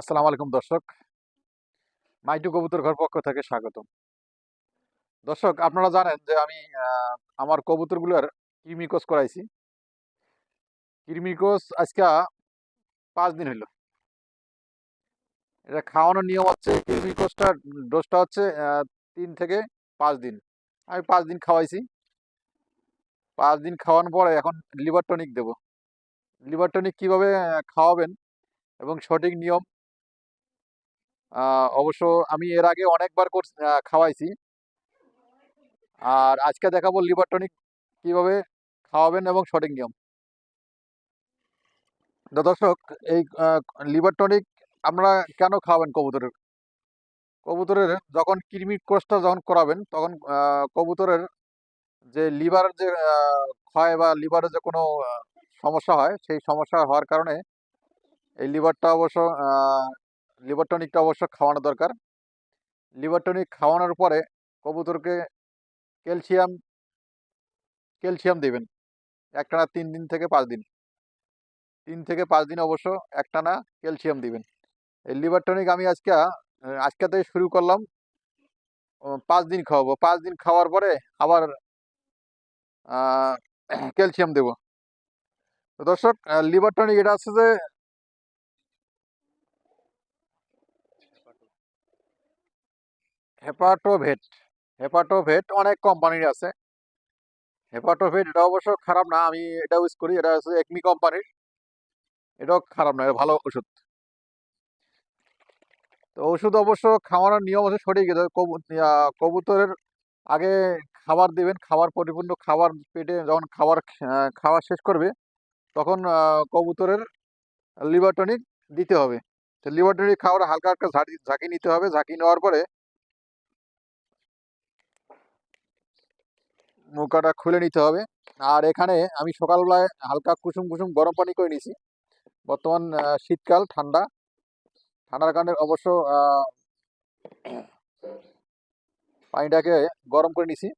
আসসালামু আলাইকুম দর্শক। মাইটু কবুতর ঘর পক্ষ থেকে স্বাগতম। দর্শক, আপনারা জানেন যে আমি আমার কবুতরগুলোর কৃমিকোষ করাইছি। কৃমিকোষ আজকে পাঁচ দিন হইল। এটা খাওয়ানোর নিয়ম হচ্ছে কৃমিকোষটা ডোজটা হচ্ছে তিন থেকে পাঁচ দিন। আমি পাঁচ দিন খাওয়াইছি। পাঁচ দিন খাওয়ানোর পরে এখন লিভার টনিক দেবো। লিভার টনিক কীভাবে খাওয়াবেন এবং সঠিক নিয়ম অবশ্য আমি এর আগে অনেকবার খাওয়াইছি। আর আজকে দেখাবো লিভার টনিক কীভাবে খাওয়াবেন এবং সঠিক নিয়ম। দর্শক, এই লিভার টনিক আপনারা কেন খাওয়াবেন কবুতরের? কবুতরের যখন কৃমি কোষটা যখন করাবেন, তখন কবুতরের যে লিভার যে ক্ষয় বা লিভারের যে কোনো সমস্যা হয়, সেই সমস্যা হওয়ার কারণে এই লিভারটা অবশ্য লিভার টনিকটা অবশ্য খাওয়ানো দরকার। লিভার টনিক খাওয়ানোর পরে কবুতরকে ক্যালসিয়াম ক্যালসিয়াম দেবেন। একটানা তিন দিন থেকে পাঁচ দিন। তিন থেকে পাঁচ দিন অবশ্য একটানা ক্যালসিয়াম দিবেন। এই লিভার টনিক আমি আজকে আজকে থেকে শুরু করলাম। পাঁচ দিন খাওয়াবো। পাঁচ দিন খাওয়ার পরে আবার ক্যালসিয়াম দেব। দর্শক লিভার টনিক এটা আছে যে হেপাটোভেট হেপাটোভেট অনেক কোম্পানির আছে। হেপাটোভেট এটা অবশ্য খারাপ না, আমি এটা ইউজ করি, এটা হচ্ছে একমি কোম্পানির এটাও খারাপ না ভালো ওষুধ। তো ওষুধ অবশ্য খাওয়ানোর নিয়ম আছে সঠিক কবুতরের আগে খাবার দিবেন, খাবার পরিপূর্ণ খাবার পেটে যখন খাবার খাওয়া শেষ করবে, তখন কবুতরের লিভার টনিক দিতে হবে। তো লিভার টনিক খাওয়ার হালকা হালকা ঝাঁকি নিতে হবে, ঝাঁকি নেওয়ার পরে মুখাটা খুলে নিতে হবে। আর এখানে আমি সকালবেলায় হালকা কুসুম কুসুম গরম পানি করে নিয়েছি। বর্তমান শীতকাল, ঠান্ডা। ঠান্ডার কারণে অবশ্য পানিটাকে গরম করে নিছি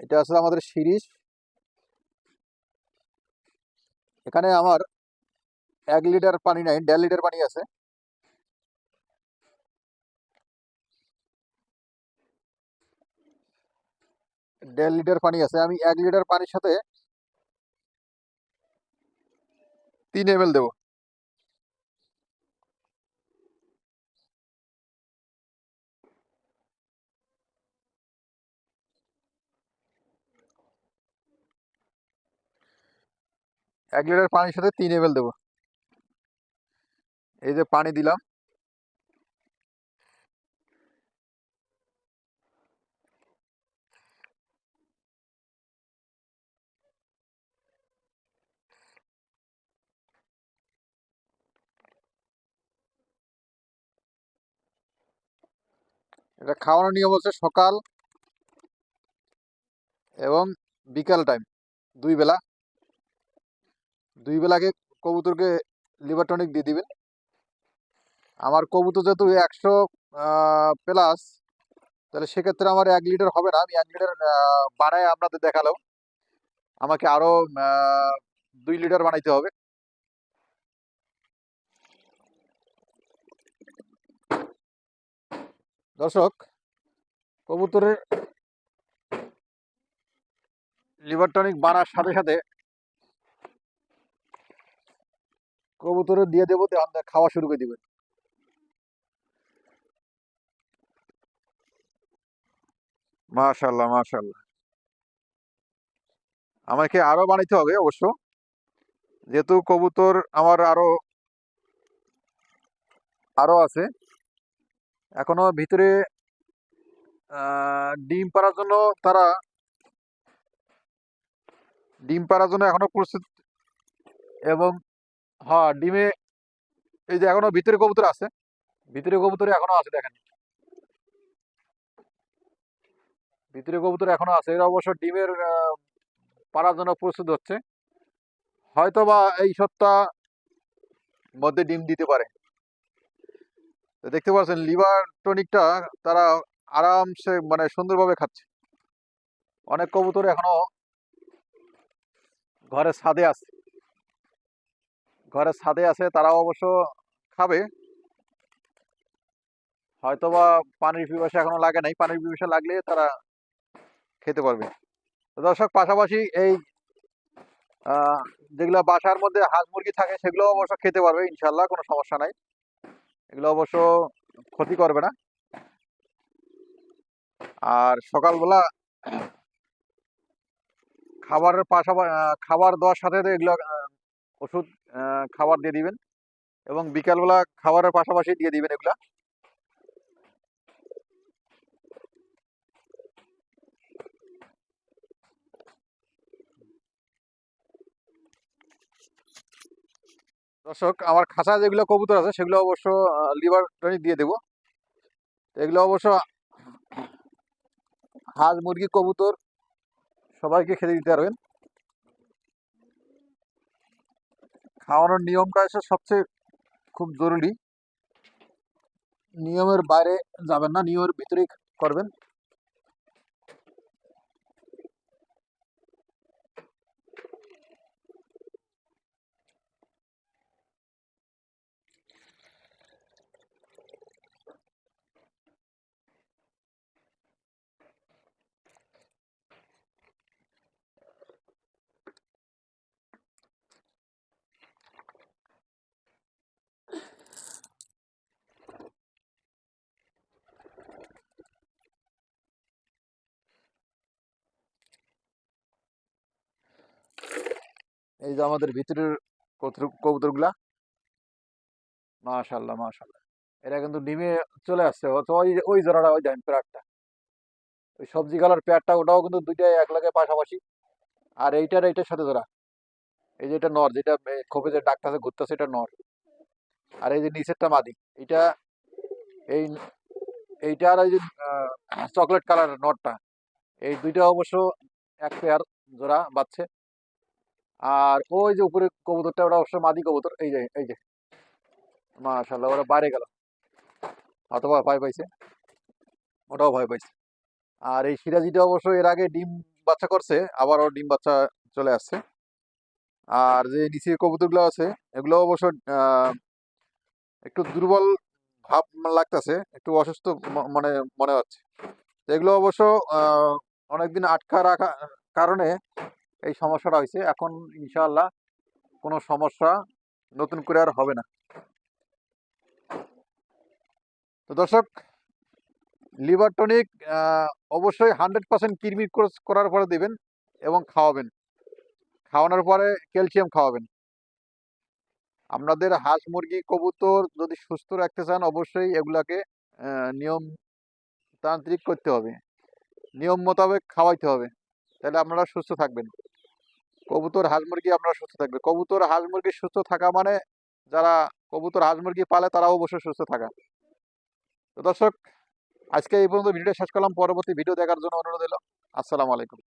এটা আছে আমাদের সিরিজ। এখানে আমার এক লিটার পানি নাই, দেড় লিটার পানি আছে। দেড় লিটার পানি আছে। আমি এক লিটার পানির সাথে তিন এম এল দেবো। এক লিটার পানির সাথে তিন এম দেবো। এই যে পানি দিলাম। এটা খাওয়ানোর নিয়ম হচ্ছে সকাল এবং বিকাল টাইম দুই বেলা। দুই বেলাকে কবুতরকে লিভার টনিক দিয়ে দিবেন। আমার কবুতর যেহেতু একশো প্লাস তাহলে সেক্ষেত্রে আমার এক লিটার হবে না। আমি এক লিটার বানায় আপনাদের দেখাল আমাকে আরও দুই লিটার বানাইতে হবে। দর্শক, কবুতরের লিভার টনিক বানার সাথে সাথে কবুতরে দিয়ে দেবো তখন খাওয়া শুরু করে দিবেন। মাশাল্লাহ মাশাল্লাহ। আমাকে আরও বানাইতে হবে অবশ্য। যেহেতু কবুতর আমার আরও আরও আছে। এখনও ভিতরে ডিম পাড়ার জন্য তারা, ডিম পাড়ার জন্য এখনও প্রস্তুত এবং হ্যাঁ ডিমে, এই যে এখনও ভিতরে কবুতর আছে, ভিতরে কবুতর এখনও আছে দেখেন। ভিতরে কবুতর এখনও আছে, এরা অবশ্য ডিমের পাড়ার জন্য প্রস্তুত হচ্ছে। হয়তো বা এই সপ্তাহ মধ্যে ডিম দিতে পারে। দেখতে পাচ্ছেন লিভার টনিকটা তারা আরামসে মানে সুন্দরভাবে খাচ্ছে। অনেক কবুতর এখনও ঘরে ছাদে আছে। ঘরের ছাদে আছে, তারাও অবশ্য খাবে। হয়তোবা পানির পিপাসা এখনও লাগে নাই। পানির পিপাসা লাগলে তারা খেতে পারবে। দর্শক, পাশাপাশি এই যেগুলো বাসার মধ্যে হাঁস মুরগি থাকে সেগুলো অবশ্য খেতে পারবে ইনশাল্লাহ কোনো সমস্যা নাই। এগুলো অবশ্য ক্ষতি করবে না। আর সকালবেলা খাবারের পাশাপাশি খাবার দেওয়ার সাথে এগুলো ওষুধ খাবার দিয়ে দিবেন এবং বিকালবেলা খাবারের পাশাপাশি দিয়ে দিবেন এগুলা। দর্শক, আমার খাঁচা যেগুলো কবুতর আছে, সেগুলো অবশ্য লিভার টনিক দিয়ে দেবো। এগুলো অবশ্য হাঁস, মুরগি, কবুতর সবাইকে খেতে দিতে পারবেন। খাওয়ানোর নিয়মটা হচ্ছে সবচেয়ে খুব জরুরি। নিয়মের বাইরে যাবেন না, নিয়মের ভিতরেই করবেন। এই যে আমাদের ভিতরের কবুতরগুলা মাশাল্লাহ মাশাল্লাহ। এরা কিন্তু নিমে চলে আসছে। ওই ওই জোড়াটা, ওই দেখেন পেয়ারটা। ওই সবজি কালার পেয়ারটা, ওটাও কিন্তু দুইটাই এক লাগে পাশাপাশি। আর এইটার এইটার সাথে জোড়া। এই যে এটা নর, যেটা খোপে যে ডাকটাছে ঘুরতেছে, এটা নর। আর এই যে নিচেরটা মাদি এটা এই এইটা আর এই যে চকলেট কালার নরটা। এই দুইটা অবশ্য এক পেয়ার জোড়া বাচ্ছে আর ওই যে উপরে কবুতরটা, ওটা অবশ্য মাদি কবুতর। এই যে এই যে। মাশাল্লাহ ওরা বাইরে গেল। অথবা ভয় পাইছে। ওটাও ভয় পাইছে। আর এই সিরাজিটা অবশ্য এর আগে ডিম বাচ্চা করছে, আবারও ডিম বাচ্চা চলে আসছে। আর যে নিচে কবুতরগুলো আছে, এগুলো অবশ্য একটু দুর্বল ভাব লাগতেছে, একটু অসুস্থ মনে মনে হচ্ছে। এগুলো অবশ্য অনেকদিন আটকা রাখা, কারণে এই সমস্যাটা হয়েছে। এখন ইনশাআল্লাহ কোনো সমস্যা নতুন করে আর হবে না। তো দর্শক, লিভার টনিক অবশ্যই হান্ড্রেড পার্সেন্ট কৃমি করার পরে দিবেন এবং খাওয়াবেন। খাওয়ানোর পরে ক্যালসিয়াম খাওয়াবেন। আপনাদের হাঁস, মুরগি, কবুতর যদি সুস্থ রাখতে চান, অবশ্যই এগুলাকে নিয়ম তান্ত্রিক করতে হবে। নিয়ম মোতাবেক খাওয়াইতে হবে। তাহলে আপনারা সুস্থ থাকবেন। কবুতর, হাঁস মুরগি আপনারা সুস্থ থাকবেন। কবুতর, হাঁস মুরগি সুস্থ থাকা মানে যারা কবুতর, হাঁস মুরগি পালে তারাও অবশ্যই সুস্থ থাকা। তো দর্শক, আজকে এই পর্যন্ত ভিডিও শেষ করলাম। পরবর্তী ভিডিও দেখার জন্য অনুরোধ এলো আসসালামু আলাইকুম।